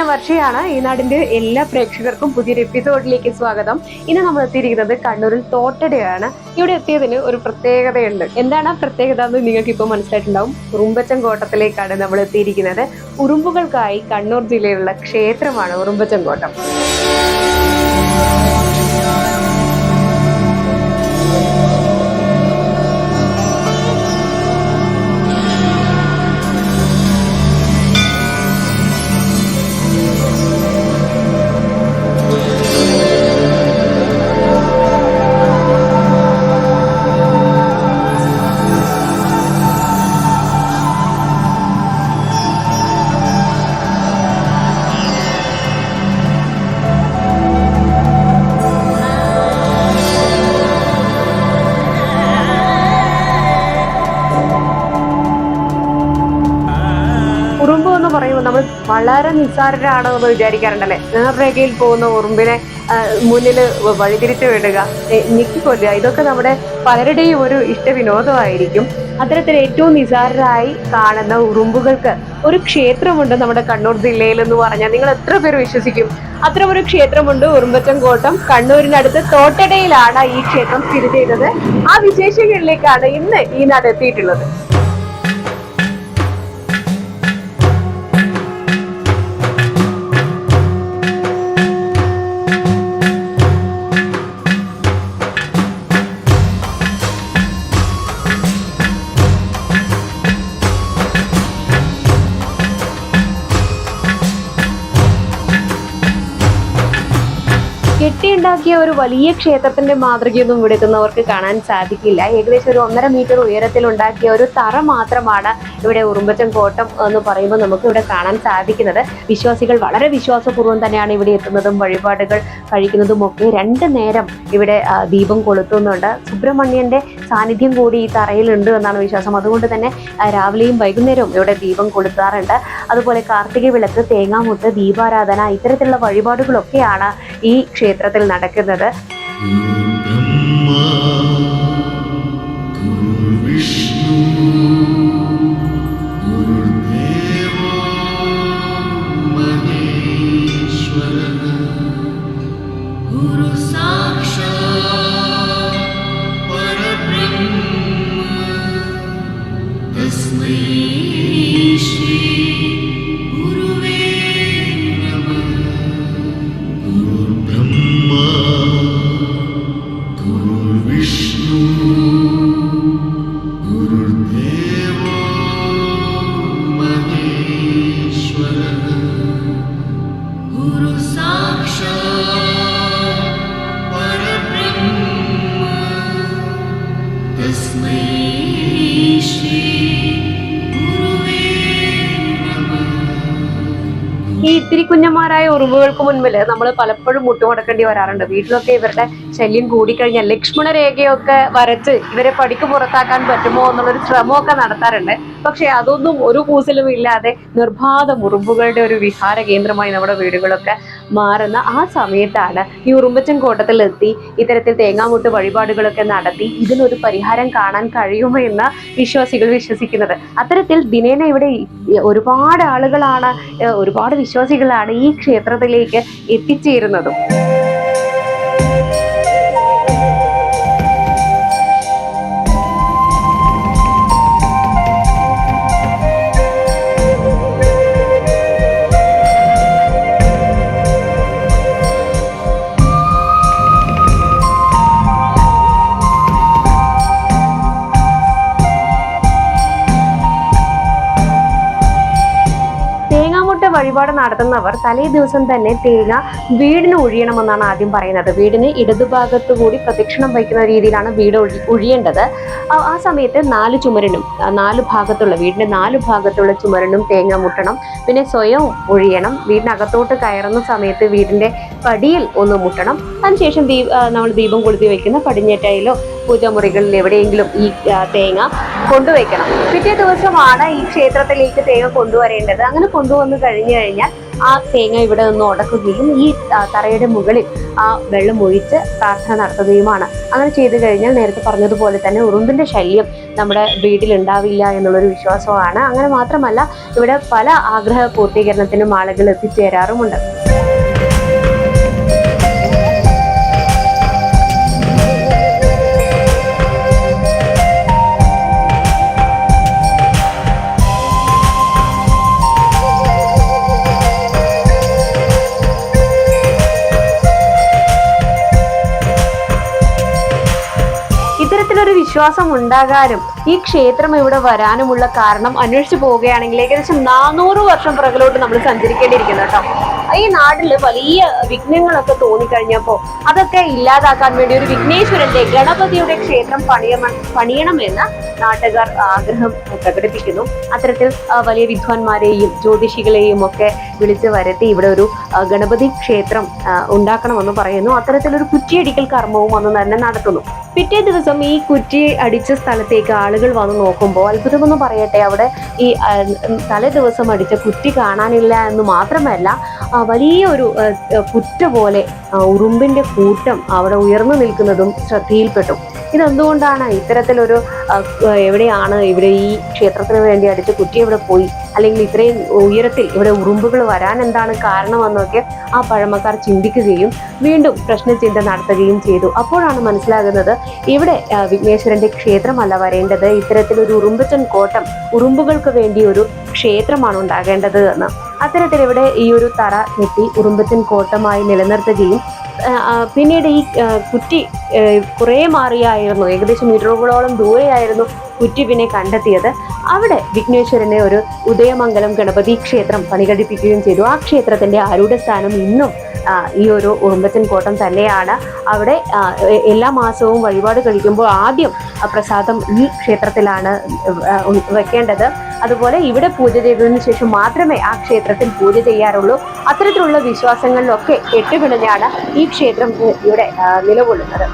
ഞാൻ വർഷയാണ് ഈ നാടിന്റെ എല്ലാ പ്രേക്ഷകർക്കും പുതിയൊരു എപ്പിസോഡിലേക്ക് സ്വാഗതം. ഇന്ന് നമ്മൾ എത്തിയിരിക്കുന്നത് കണ്ണൂരിൽ തോട്ടടയാണ്. ഇവിടെ എത്തിയതിന് ഒരു പ്രത്യേകതയുണ്ട്. എന്താണ് ആ പ്രത്യേകത എന്ന് നിങ്ങൾക്ക് ഇപ്പോൾ മനസ്സിലായിട്ടുണ്ടാവും. ഉറുമ്പച്ചൻ കോട്ടത്തിലേക്കാണ് നമ്മൾ എത്തിയിരിക്കുന്നത്. ഉറുമ്പുകൾക്കായി കണ്ണൂർ ജില്ലയിലുള്ള ക്ഷേത്രമാണ് ഉറുമ്പച്ചൻ കോട്ടം. വളരെ നിസ്സാരരാണെന്ന് വിചാരിക്കാറുണ്ടല്ലേ? നേർരേഖയിൽ പോകുന്ന ഉറുമ്പിനെ മുന്നിൽ വഴിതിരിച്ചു വിടുക. ഞെക്കിക്കൊല്ലുക. ഇതൊക്കെ നമ്മുടെ പലരുടെയും ഒരു ഇഷ്ടവിനോദമായിരിക്കും. അത്തരത്തിൽ ഏറ്റവും നിസാരരായി കാണുന്ന ഉറുമ്പുകൾക്ക് ഒരു ക്ഷേത്രമുണ്ട് നമ്മുടെ കണ്ണൂർ ജില്ലയിൽ എന്ന് പറഞ്ഞാൽ നിങ്ങൾ എത്ര പേര് വിശ്വസിക്കും? അത്തരമൊരു ക്ഷേത്രമുണ്ട് ഉറുമ്പച്ചൻ കോട്ടം കണ്ണൂരിനടുത്ത് തോട്ടടയിലാണ് ഈ ക്ഷേത്രം സ്ഥിതി ചെയ്തത്. ആ വിശേഷങ്ങളിലേക്കാണ് ഇന്ന് ഈ നാട് എത്തിയിട്ടുള്ളത്. കെട്ടിയുണ്ടാക്കിയ ഒരു വലിയ ക്ഷേത്രത്തിന്റെ മാതൃകയൊന്നും ഇവിടെ എത്തുന്നവർക്ക് കാണാൻ സാധിക്കില്ല. ഏകദേശം ഒരു ഒന്നര മീറ്റർ ഉയരത്തിൽ ഉണ്ടാക്കിയ ഒരു തറ മാത്രമാണ് ഇവിടെ ഉറുമ്പച്ചൻ കോട്ടം എന്ന് പറയുമ്പോൾ നമുക്ക് ഇവിടെ കാണാൻ സാധിക്കുന്നത്. വിശ്വാസികൾ വളരെ വിശ്വാസപൂർവം തന്നെയാണ് ഇവിടെ എത്തുന്നതും വഴിപാടുകൾ കഴിക്കുന്നതും ഒക്കെ. രണ്ട് നേരം ഇവിടെ ദീപം കൊളുത്തുന്നുണ്ട്. സുബ്രഹ്മണ്യന്റെ സാന്നിധ്യം കൂടി ഈ തറയിലുണ്ട് എന്നാണ് വിശ്വാസം. അതുകൊണ്ട് തന്നെ രാവിലെയും വൈകുന്നേരവും ഇവിടെ ദീപം കൊളുത്താറുണ്ട്. അതുപോലെ കാർത്തിക വിളക്ക് തേങ്ങാമുട്ട് ദീപാരാധന ഇത്തരത്തിലുള്ള വഴിപാടുകളൊക്കെയാണ് ഈ ക്ഷേത്രത്തിൽ നടക്കുന്നത്. ഈ ഉറവുകൾക്ക് മുൻപിൽ നമ്മൾ പലപ്പോഴും മുട്ടുമുടക്കേണ്ടി വരാറുണ്ട്. വീട്ടിലൊക്കെ ഇവരുടെ ശല്യം കൂടിക്കഴിഞ്ഞാൽ ലക്ഷ്മണരേഖയൊക്കെ വരച്ച് ഇവരെ പടിക്ക് പുറത്താക്കാൻ പറ്റുമോ എന്നുള്ളൊരു ശ്രമമൊക്കെ നടത്താറുണ്ട്. പക്ഷെ അതൊന്നും ഒരു കൂസലും ഇല്ലാതെ നിർബാധ ഉറുമ്പുകളുടെ ഒരു വിഹാര കേന്ദ്രമായി നമ്മുടെ വീടുകളൊക്കെ മാറുന്ന ആ സമയത്താണ് ഈ ഉറുമ്പച്ചൻ കോട്ടത്തിലെത്തി ഇത്തരത്തിൽ തേങ്ങാമൂട്ട് വഴിപാടുകളൊക്കെ നടത്തി ഇതിനൊരു പരിഹാരം കാണാൻ കഴിയുമോ എന്ന് വിശ്വാസികൾ വിശ്വസിക്കുന്നത്. അത്തരത്തിൽ ദിനേന ഇവിടെ ഒരുപാട് ആളുകളാണ് ഒരുപാട് വിശ്വാസികളാണ് ഈ ക്ഷേത്രത്തിലേക്ക് എത്തിച്ചേരുന്നതും. വഴിപാട് നടത്തുന്നവർ തലേ ദിവസം തന്നെ തേങ്ങ വീടിന് ഒഴിയണമെന്നാണ് ആദ്യം പറയുന്നത്. വീടിന് ഇടതുഭാഗത്തു കൂടി പ്രദക്ഷിണം വയ്ക്കുന്ന രീതിയിലാണ് വീട് ഒഴി ഒഴിയേണ്ടത്. ആ- സമയത്ത് നാല് ചുമരനും നാല് ഭാഗത്തുള്ള വീടിന്റെ നാല് ഭാഗത്തുള്ള ചുമരനും തേങ്ങ മുട്ടണം. പിന്നെ സ്വയം ഒഴിയണം. വീടിനകത്തോട്ട് കയറുന്ന സമയത്ത് വീടിന്റെ പടിയിൽ ഒന്ന് മുട്ടണം. അതിനുശേഷം ദീപ നമ്മൾ ദീപം കൊളുത്തി വയ്ക്കുന്ന പടിഞ്ഞേറ്റയിലോ പൂജാമുറികളിൽ എവിടെയെങ്കിലും ഈ തേങ്ങ കൊണ്ടുവയ്ക്കണം. പിറ്റേ ദിവസമാണ് ഈ ക്ഷേത്രത്തിലേക്ക് തേങ്ങ കൊണ്ടുവരേണ്ടത്. അങ്ങനെ കൊണ്ടുവന്നു കഴിഞ്ഞു കഴിഞ്ഞാൽ ആ തേങ്ങ ഇവിടെ നിന്ന് ഉടക്കുകയും ഈ തറയുടെ മുകളിൽ ആ വെള്ളം ഒഴിച്ച് പ്രാർത്ഥന നടത്തുകയുമാണ്. അങ്ങനെ ചെയ്തു കഴിഞ്ഞാൽ നേരത്തെ പറഞ്ഞതുപോലെ തന്നെ ഉറുമ്പിന്റെ ശല്യം നമ്മുടെ വീട്ടിൽ ഉണ്ടാവില്ല എന്നുള്ളൊരു വിശ്വാസമാണ്. അങ്ങനെ മാത്രമല്ല ഇവിടെ പല ആഗ്രഹ പൂർത്തീകരണത്തിനും ആളുകൾ എത്തിച്ചേരാറുമുണ്ട്. വിശ്വാസം ഉണ്ടാകാനും ഈ ക്ഷേത്രം ഇവിടെ വരാനുമുള്ള കാരണം അന്വേഷിച്ചു പോവുകയാണെങ്കിൽ ഏകദേശം നാനൂറ് വർഷം പിറകിലോട്ട് നമ്മൾ സഞ്ചരിക്കേണ്ടിയിരിക്കുന്നു കേട്ടോ. ഈ നാട്ടിൽ വലിയ വിഘ്നങ്ങളൊക്കെ തോന്നിക്കഴിഞ്ഞപ്പോ അതൊക്കെ ഇല്ലാതാക്കാൻ വേണ്ടി ഒരു വിഘ്നേശ്വരന്റെ ഗണപതിയുടെ ക്ഷേത്രം പണിയണം പണിയണമെന്ന് നാട്ടുകാർ ആഗ്രഹം പ്രകടിപ്പിക്കുന്നു. അത്തരത്തിൽ വലിയ വിദ്വാൻമാരെയും ജ്യോതിഷികളെയും ഒക്കെ വിളിച്ചു വരുത്തി ഇവിടെ ഒരു ഗണപതി ക്ഷേത്രം ഉണ്ടാക്കണമെന്ന് പറയുന്നു. അത്തരത്തിലൊരു കുറ്റിയടിക്കൽ കർമ്മവും അന്ന് തന്നെ നടത്തുന്നു. പിറ്റേ ദിവസം ഈ കുറ്റി അടിച്ച സ്ഥലത്തേക്ക് ആളുകൾ വന്ന് നോക്കുമ്പോൾ അത്ഭുതമെന്ന് പറയട്ടെ അവിടെ ഈ തലേ ദിവസം അടിച്ച കുറ്റി കാണാനില്ല എന്ന് മാത്രമല്ല ആ, ആ, പുറ്റ പോലെ ഉറുമ്പിന്റെ കൂട്ടം അവിടെ ഉയർന്നു നിൽക്കുന്നതും ശ്രദ്ധയിൽപ്പെട്ടു. ഇതെന്തുകൊണ്ടാണ് ഇത്തരത്തിലൊരു എവിടെയാണ് ഇവിടെ ഈ ക്ഷേത്രത്തിന് വേണ്ടി അടിച്ച കുറ്റി എവിടെ പോയി? അല്ലെങ്കിൽ ഇത്രയും ഉയരത്തിൽ ഇവിടെ ഉറുമ്പുകൾ വരാൻ എന്താണ് കാരണമെന്നൊക്കെ ആ പഴമക്കാർ ചിന്തിക്കുകയും വീണ്ടും പ്രശ്നചിന്ത നടത്തുകയും ചെയ്തു. അപ്പോഴാണ് മനസ്സിലാകുന്നത് ഇവിടെ വിഘ്നേശ്വരന്റെ ക്ഷേത്രമല്ല വരേണ്ടത്. ഇത്തരത്തിലൊരു ഉറുമ്പച്ചൻ കോട്ടം ഉറുമ്പുകൾക്ക് വേണ്ടി ഒരു ക്ഷേത്രമാണ് ഉണ്ടാകേണ്ടത് എന്ന്. അത്തരത്തിൽ ഇവിടെ ഈ ഒരു തറ കെട്ടി ഉറുമ്പത്തിൻ കോട്ടമായി നിലനിർത്തുകയും പിന്നീട് ഈ കുറ്റി കുറേ മാറിയായിരുന്നു. ഏകദേശം മീറ്ററുകളോളം ദൂരെയായിരുന്നു കുറ്റി പിന്നെ കണ്ടെത്തിയത് അവിടെ വിഘ്നേശ്വരനെ ഒരു ഉദയമംഗലം ഗണപതി ക്ഷേത്രം പണികഴിപ്പിക്കുകയും ചെയ്തു. ആ ക്ഷേത്രത്തിന്റെ ആരൂഢ സ്ഥാനം ഇന്നും ഈ ഒരു ഉറുമ്പത്തിൻ കോട്ടം തന്നെയാണ്. അവിടെ എല്ലാ മാസവും വഴിപാട് കഴിക്കുമ്പോൾ ആദ്യം പ്രസാദം ഈ ക്ഷേത്രത്തിലാണ് വെക്കേണ്ടത്. അതുപോലെ ഇവിടെ പൂജ ചെയ്തതിനു ശേഷം മാത്രമേ ആ ക്ഷേത്രത്തിൽ പൂജ ചെയ്യാറുള്ളൂ. അത്തരത്തിലുള്ള വിശ്വാസങ്ങളിലൊക്കെ കെട്ടുപിണഞ്ഞാണ് ഈ ക്ഷേത്രം ഇവിടെ നിലകൊള്ളുന്നത്.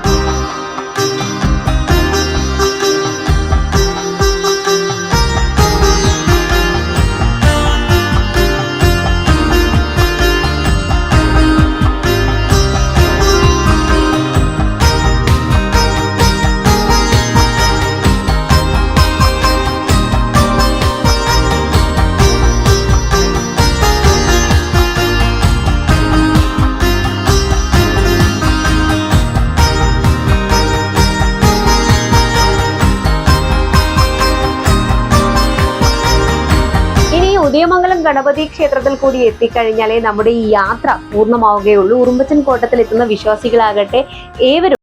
ഉദയമംഗലം ഗണപതി ക്ഷേത്രത്തിൽ കൂടി എത്തിക്കഴിഞ്ഞാലേ നമ്മുടെ ഈ യാത്ര പൂർണമാവുകയുള്ളൂ. ഉറുമ്പച്ചൻ കോട്ടത്തിൽ എത്തുന്ന വിശ്വാസികളാകട്ടെ ഏവരും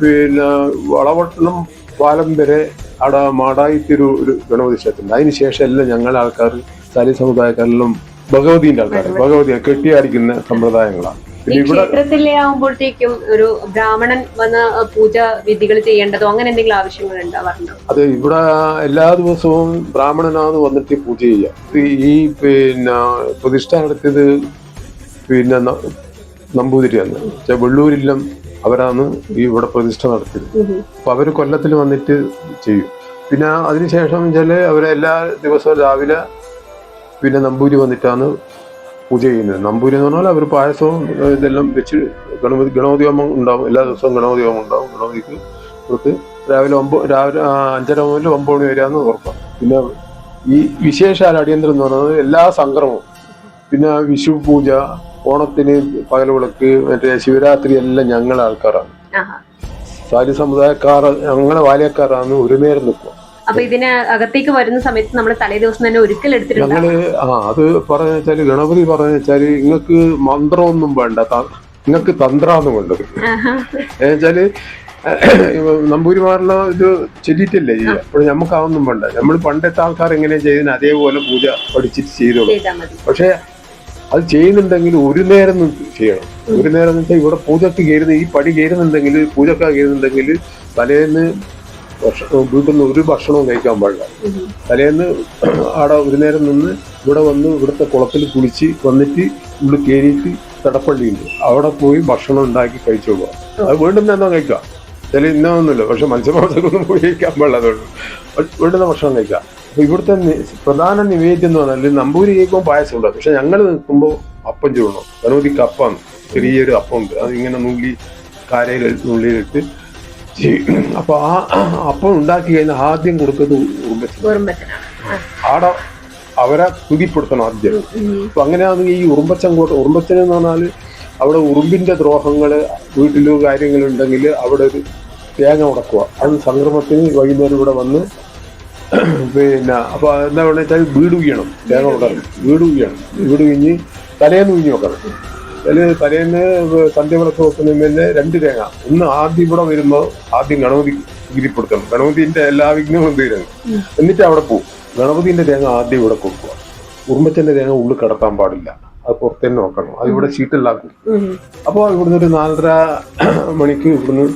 പിന്നെ വളവട്ടണം പാലം വരെ അവിടെ മാടായിത്തൊരു ഒരു ഗണപതി ക്ഷേത്രമുണ്ട് അതിന് ശേഷം എല്ലാം ഞങ്ങളുടെ ആൾക്കാർ സാലി സമുദായക്കാരെല്ലാം ഭഗവതിന്റെ ആൾക്കാർ ഭഗവതിയെ കെട്ടിയാടിക്കുന്ന സമ്പ്രദായങ്ങളാണ്. ക്ഷേത്രത്തിലെ ആകുമ്പോഴത്തേക്കും ഒരു ബ്രാഹ്മണൻ വന്ന് പൂജ വിധികൾ ചെയ്യേണ്ടതോ അങ്ങനെ എന്തെങ്കിലും ആവശ്യങ്ങൾ ഉണ്ടാവാറുണ്ടോ അത് ഇവിടെ എല്ലാ ദിവസവും ബ്രാഹ്മണനാന്ന് വന്നിട്ട് പൂജ ചെയ്യുക. ഈ പിന്നെ പ്രതിഷ്ഠ നടത്തിയത് പിന്നെ നമ്പൂതിരിയാണ്. വെച്ചാൽ വെള്ളൂരില്ലം അവരാണ് ഈ ഇവിടെ പ്രതിഷ്ഠ നടത്തിയത്. അപ്പൊ അവർ കൊല്ലത്തിൽ വന്നിട്ട് ചെയ്യും. പിന്നെ അതിനുശേഷം വെച്ചാൽ അവരെല്ലാ എല്ലാ ദിവസവും രാവിലെ പിന്നെ നമ്പൂരി വന്നിട്ടാണ് പൂജ ചെയ്യുന്നത്. നമ്പൂരി എന്ന് പറഞ്ഞാൽ അവർ പായസവും ഇതെല്ലാം വെച്ച് ഗണപതി ഗണപതി ഹോമം ഉണ്ടാവും. എല്ലാ ദിവസവും ഗണപതി ഹോമം ഉണ്ടാവും. ഗണപതിക്ക് കൊടുത്ത് രാവിലെ ഒമ്പത് രാവിലെ അഞ്ചര മുതൽ ഒമ്പത് മണി വരെയാന്ന് ഉറപ്പാണ് പിന്നെ ഈ വിശേഷാൽ അടിയന്തരം എന്ന് പറയുന്നത് എല്ലാ സംക്രമവും. പിന്നെ വിഷു പൂജ ഓണത്തിന് പകൽ വിളക്ക് മറ്റേ ശിവരാത്രി എല്ലാം ഞങ്ങളെ ആൾക്കാരാണ്. സാരി സമുദായക്കാർ ഞങ്ങളെ വാലിയക്കാരാണ് ഒരു നേരം നിൽക്കുക. അപ്പൊ ഇതിന് അകത്തേക്ക് വരുന്ന സമയത്ത് നമ്മൾ തലേ ദിവസം തന്നെ ഒരിക്കൽ എടുത്തിട്ടുണ്ട്? ഞങ്ങൾ ആ അത് പറഞ്ഞ വെച്ചാൽ ഗണപതി പറഞ്ഞ വെച്ചാൽ നിങ്ങൾക്ക് മന്ത്രമൊന്നും വേണ്ട നിങ്ങൾക്ക് തന്ത്രാന്ന് വേണ്ടത്. എന്നുവെച്ചാൽ നമ്പൂരിമാരുടെ ഇത് ചൊല്ലിയിട്ടല്ലേ ചെയ്യുക അപ്പോൾ നമുക്ക് അതൊന്നും വേണ്ട. നമ്മൾ പണ്ടത്തെ ആൾക്കാർ എങ്ങനെയാ ചെയ്തതിന് അതേപോലെ പൂജ പഠിച്ചിട്ട് ചെയ്തോളൂ. പക്ഷെ അത് ചെയ്യുന്നുണ്ടെങ്കിൽ ഒരു നേരം ചെയ്യണം. ഒരു നേരം എന്ന് വെച്ചാൽ ഇവിടെ പൂജക്ക് കയറുന്ന ഈ പടി കയറുന്നുണ്ടെങ്കിൽ പൂജക്ക കയറുന്നുണ്ടെങ്കിൽ തലേന്ന് ഭക്ഷണം വീട്ടിൽ നിന്ന് ഒരു ഭക്ഷണവും കഴിക്കാൻ പാടില്ല. തലേന്ന് അവിടെ ഒരു നേരം നിന്ന് ഇവിടെ വന്ന് ഇവിടുത്തെ കുളത്തിൽ കുളിച്ച് വന്നിട്ട് ഇവിടെ കയറിയിട്ട് തടപ്പള്ളിയുണ്ട് അവിടെ പോയി ഭക്ഷണം ഉണ്ടാക്കി കഴിച്ചോളുക അത് വീണ്ടും തന്നെ കഴിക്കാം. ചില ഇന്നൊന്നുമില്ല പക്ഷെ മത്സ്യമാംസമൊന്നും പോയി കഴിക്കാൻ പാടില്ല അതുകൊണ്ട്. വീണ്ടും ഭക്ഷണം കഴിക്കാം. അപ്പൊ ഇവിടുത്തെ പ്രധാന നിവേദ്യം എന്ന് പറഞ്ഞാൽ നമ്പൂരി കേൾക്കുമ്പോൾ പായസം ഉണ്ടാകും പക്ഷെ ഞങ്ങൾ നിൽക്കുമ്പോൾ അപ്പം ചൂടണം. ഗണപതിക്ക് കപ്പം ചെറിയൊരു അപ്പം ഉണ്ട് അത് ഇങ്ങനെ നുള്ളി കാരയിൽ നുള്ളിയിലിട്ട് അപ്പൊ ആ അപ്പം ഉണ്ടാക്കി കഴിഞ്ഞാൽ ആദ്യം കൊടുക്കുന്നത് ആടെ അവരെ തുതിപ്പെടുത്തണം ആദ്യം. അപ്പൊ അങ്ങനെയാണെങ്കിൽ ഈ ഉറുമ്പച്ചൻ കൂട്ടം ഉറുമ്പച്ചൻ എന്ന് പറഞ്ഞാൽ അവിടെ ഉറുമ്പിന്റെ ദ്രോഹങ്ങൾ വീട്ടിലോ കാര്യങ്ങളുണ്ടെങ്കിൽ അവിടെ ഒരു തേങ്ങ ഉടക്കുക. അത് സംക്രമത്തിന് വൈകുന്നേരം ഇവിടെ വന്ന് പിന്നെ അപ്പൊ എന്താ പറയുക വെച്ചാൽ വീട് ഉയ്യണം. തേങ്ങ ഉടക്കണം വീട്. ഉയ്യണം. വീട് വീഞ്ഞ് തലേന്ന് വീഞ്ഞ് വെക്കണം. അതിൽ തലേന്ന് സന്ധ്യവിളക്ക് വെക്കുന്നതിന് തന്നെ രണ്ട് തേങ്ങ. ഒന്ന് ആദ്യം ഇവിടെ വരുമ്പോൾ ആദ്യം ഗണപതി ഗിരിപ്പെടുത്തണം ഗണപതിന്റെ എല്ലാ വിഘ്നങ്ങളും തീരുന്നു എന്നിട്ട് അവിടെ പോകും ഗണപതിന്റെ തേങ്ങ ആദ്യം ഇവിടെ കൊടുക്കുക. ഉറുമ്പച്ചന്റെ തേങ്ങ ഉള്ളിൽ കിടത്താൻ പാടില്ല. അത് പുറത്തേന്ന് നോക്കണം അത് ഇവിടെ ഷീറ്റിലാക്കും അപ്പോൾ ഇവിടുന്ന് ഒരു നാലര മണിക്ക് ഇവിടുന്ന്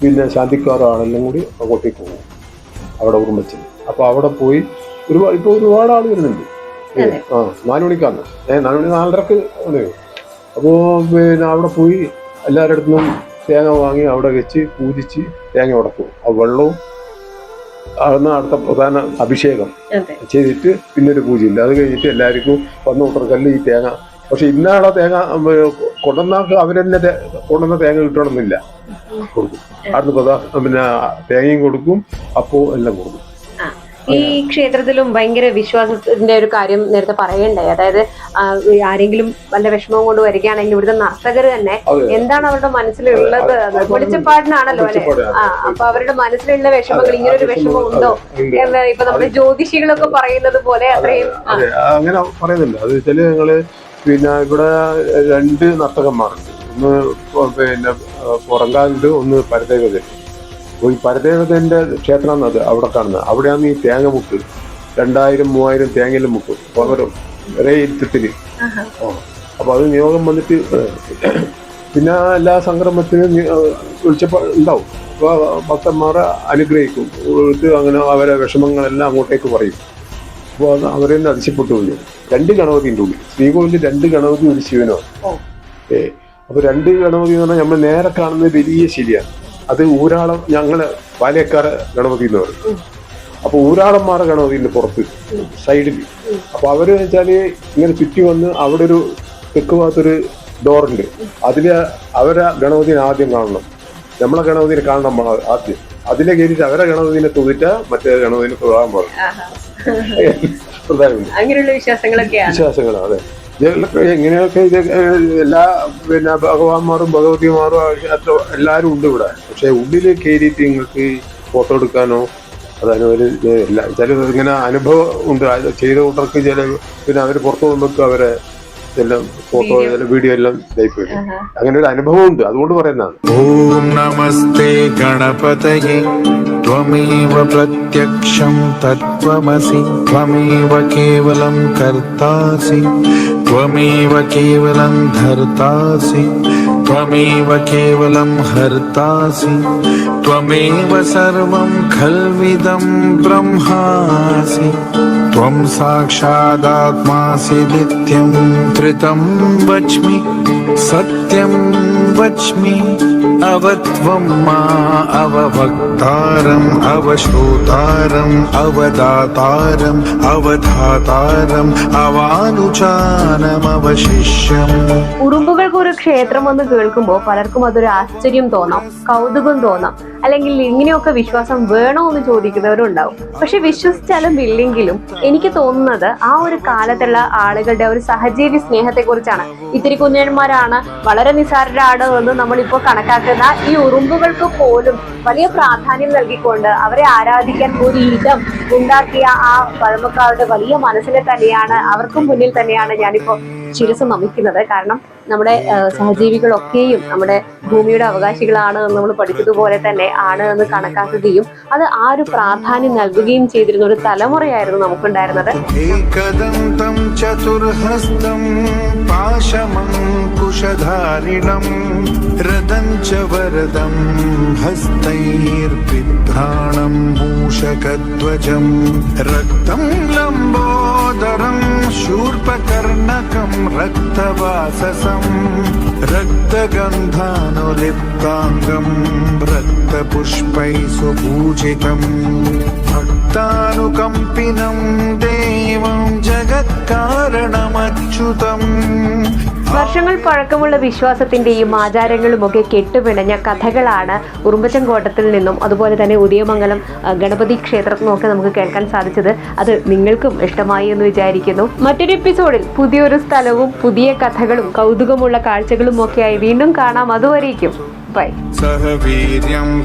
പിന്നെ ശാന്തിക്കാറാണെല്ലാം കൂടി അങ്ങോട്ടേക്ക് പോകും. അവിടെ ഉറുമ്പച്ചൻ അപ്പൊ അവിടെ പോയി ഒരുപാട് ഇപ്പൊ ഒരുപാട് ആൾ വരുന്നുണ്ട്. ആ നാലു മണിക്കാണ്. ഏ നാലു മണി നാലരക്ക് അപ്പോ പിന്നെ അവിടെ പോയി എല്ലാവരുടെ അടുത്തും തേങ്ങ വാങ്ങി അവിടെ വെച്ച് പൂജിച്ച് തേങ്ങ ഉടക്കും. ആ വെള്ളവും അവിടുന്ന് അടുത്ത പ്രധാന അഭിഷേകം ചെയ്തിട്ട് പിന്നൊരു പൂജയില്ല അത് കഴിഞ്ഞിട്ട് എല്ലാവർക്കും വന്ന് കൊടുക്കല്ല ഈ തേങ്ങ. പക്ഷെ ഇന്നാളെ തേങ്ങ ഉം, കൊണ്ടുവന്നാക്ക് അവരെന്നെ കൊണ്ടുവന്ന തേങ്ങ കിട്ടണമെന്നില്ല. കൊടുക്കും. അടുത്ത പ്രധാന പിന്നെ തേങ്ങയും കൊടുക്കും അപ്പവും എല്ലാം കൊടുക്കും. ഈ ക്ഷേത്രത്തിലും ഭയങ്കര വിശ്വാസത്തിന്റെ ഒരു കാര്യം നേരത്തെ പറയണ്ടായി. അതായത് ആരെങ്കിലും നല്ല വിഷമം കൊണ്ട് വരികയാണെങ്കിൽ ഇവിടുത്തെ നർത്തകർ തന്നെ എന്താണ് അവരുടെ മനസ്സിലുള്ളത്? വെളിച്ചപ്പാടിനാണല്ലോ അല്ലെ? ആ അപ്പൊ അവരുടെ മനസ്സിലുള്ള വിഷമങ്ങൾ ഇങ്ങനെ ഒരു വിഷമം ഉണ്ടോ? എന്ന് ഇപ്പൊ നമ്മുടെ ജ്യോതിഷികളൊക്കെ പറയുന്നത് പോലെ അത്രയും അങ്ങനെ പറയുന്നില്ല അത് വെച്ചാൽ ഞങ്ങൾ പിന്നെ ഇവിടെ രണ്ട് നർത്തകന്മാരുണ്ട്. ഒന്ന് പിന്നെ പുറങ്കാലുണ്ട് ഒന്ന് പരദേവത അപ്പൊ ഈ പരദേവതന്റെ ക്ഷേത്രമാണ് അത് അവിടെ കാണുന്നത് അവിടെയാണ് ഈ തേങ്ങ മുക്ക്. രണ്ടായിരം മൂവായിരം തേങ്ങയിലും മുക്ക്. പകരം ഒരേ ഇരുത്തത്തിന് ആ. അപ്പൊ അത് നിയോഗം വന്നിട്ട് പിന്നെ എല്ലാ സംക്രമത്തിനും വിളിച്ചപ്പോൾ വിളിച്ചപ്പോ ഉണ്ടാവും. അപ്പൊ ഭക്തന്മാരെ അനുഗ്രഹിക്കും. ഇത് അങ്ങനെ അവരെ വിഷമങ്ങളെല്ലാം അങ്ങോട്ടേക്ക് പറയും. അപ്പോൾ അത് അവരെ തന്നെ അതിശപ്പെട്ടു പോയി. രണ്ട് ഗണപതിന്റെ ഉള്ളിൽ. ശ്രീകോവിലിൽ രണ്ട് ഗണപതി ഒരു ശിവനോ. ഏ അപ്പൊ രണ്ട് ഗണപതി എന്ന് പറഞ്ഞാൽ നമ്മൾ നേരെ കാണുന്നത് വലിയ ശരിയാണ് അത് ഊരാളം ഞങ്ങൾ പാലക്കാര ഗണപതി എന്ന് പറയും. അപ്പൊ ഊരാളന്മാരുടെ ഗണപതിന്റെ പുറത്ത് സൈഡിൽ അപ്പൊ അവർ വെച്ചാൽ ഇങ്ങനെ ചുറ്റി വന്ന് അവിടെ ഒരു തെക്ക് ഭാഗത്തൊരു ഡോറുണ്ട്. അതിൽ അവരെ ഗണപതിനെ ആദ്യം കാണണം. നമ്മളെ ഗണപതിനെ കാണണം ആദ്യം. അതിലെ കയറിയിട്ട് അവരെ ഗണപതിനെ തുതിറ്റ മറ്റേ ഗണപതിനെ തൊഴാൻ പറഞ്ഞു അങ്ങനെയുള്ള വിശ്വാസങ്ങളൊക്കെയാണ്. വിശ്വാസങ്ങളാണ് അതെ. ഇതിലൊക്കെ എങ്ങനെയൊക്കെ ഇത് എല്ലാ പിന്നെ ഭഗവാന്മാരും ഭഗവതിമാരും അത്ര എല്ലാവരും ഉണ്ട് ഇവിടെ പക്ഷെ ഉള്ളിൽ കയറിയിട്ട് നിങ്ങൾക്ക് ഫോട്ടോ എടുക്കാനോ അതനുവര് ഇല്ല ചില ഇങ്ങനെ അനുഭവം ഉണ്ട് അത് ചെയ്ത കൂട്ടർക്ക് ചില പിന്നെ അവർ പുറത്തു പോകുമ്പോൾ അവരെ എല്ലാം ഫോട്ടോ എല്ലാം വീഡിയോ എല്ലാം ഇതായി പോയി അങ്ങനെ ഒരു അനുഭവം ഉണ്ട് അതുകൊണ്ട് പറയുന്നതാണ് ॐ नमस्ते गणपतये त्वमेव प्रत्यक्षं तत्त्वमसि त्वमेव केवलं कर्तासि त्वमेव केवलं धर्तासि त्वमेव केवलं हर्तासि त्वमेव सर्वं खल्विदं ब्रह्मासि त्वं साक्षादात्मासि नित्यं त्रितं वच्मि सत्यं वच्मि അവത്വം മാ അവവക്താരം അവശ്രോതാരം അവദാതാരം അവധാതാരം അവാനുചാനമവശിഷ്യം ഉറുമ്പുകൾക്ക് ഒരു ക്ഷേത്രം എന്ന് കേൾക്കുമ്പോൾ പലർക്കും അതൊരു ആശ്ചര്യം തോന്നാം കൗതുകം തോന്നാം അല്ലെങ്കിൽ ഇങ്ങനെയൊക്കെ വിശ്വാസം വേണോ എന്ന് ചോദിക്കുന്നവരും ഉണ്ടാവും പക്ഷെ വിശ്വസിച്ചാലും ഇല്ലെങ്കിലും എനിക്ക് തോന്നുന്നത് ആ ഒരു കാലത്തുള്ള ആളുകളുടെ ഒരു സഹജീവി സ്നേഹത്തെ കുറിച്ചാണ് ഇത്തിരി കുഞ്ഞന്മാരാണ് വളരെ നിസാരരാണ് എന്ന് നമ്മളിപ്പോൾ കണക്കാക്കുന്നത് കണക്കാക്കുന്ന ഈ ഉറുമ്പുകൾക്ക് പോലും വലിയ പ്രാധാന്യം നൽകിക്കൊണ്ട് അവരെ ആരാധിക്കാൻ ഒരു ഇടം ഉണ്ടാക്കിയ ആ പഴമക്കാരുടെ വലിയ മനസ്സിനെ തന്നെയാണ് അവർക്കും മുന്നിൽ തന്നെയാണ് ഞാനിപ്പോ ശിരസ് നമിക്കുന്നത് കാരണം നമ്മുടെ സഹജീവികളൊക്കെയും നമ്മുടെ ഭൂമിയുടെ അവകാശികളാണ് എന്ന് നമ്മൾ പഠിച്ചതുപോലെ തന്നെ ആണ് എന്ന് കണക്കാക്കുകയും അത് ആ ഒരു പ്രാധാന്യം നൽകുകയും ചെയ്തിരുന്ന ഒരു തലമുറയായിരുന്നു നമുക്കുണ്ടായിരുന്നത്. ചതുർഹസ്തം പാശമം കുശധാരിണം രഥം ച വരദം രക്തം ലംബോ लम्बोदरं शूर्पकर्णकं रक्तवाससं रक्तगन्धानुलिप्ताङ्गं रक्तपुष्पैः सुपूजितम् ഭക്താനുകമ്പിനം ദൈവം ജഗത്കാരണമച്യുതം വർഷങ്ങൾ പഴക്കമുള്ള വിശ്വാസത്തിന്റെയും ആചാരങ്ങളുമൊക്കെ കെട്ടുപിണഞ്ഞ കഥകളാണ് ഉറുമ്പച്ചങ്കോട്ടത്തിൽ നിന്നും അതുപോലെ തന്നെ ഉദയമംഗലം ഗണപതി ക്ഷേത്രത്തിൽ ഒക്കെ നമുക്ക് കേൾക്കാൻ സാധിച്ചത്. അത് നിങ്ങൾക്കും ഇഷ്ടമായി എന്ന് വിചാരിക്കുന്നു. മറ്റൊരു എപ്പിസോഡിൽ പുതിയൊരു സ്ഥലവും പുതിയ കഥകളും കൗതുകമുള്ള കാഴ്ചകളും ഒക്കെയായി വീണ്ടും കാണാം. അതുവരേക്കും. By. സഹവീര്യം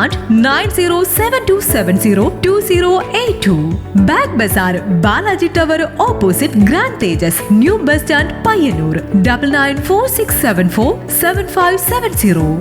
at 9072702082. Bag Bazaar, Balaji Tower, opposite Grand Tejas, New Bus Stand, Payyanur, 9946747570.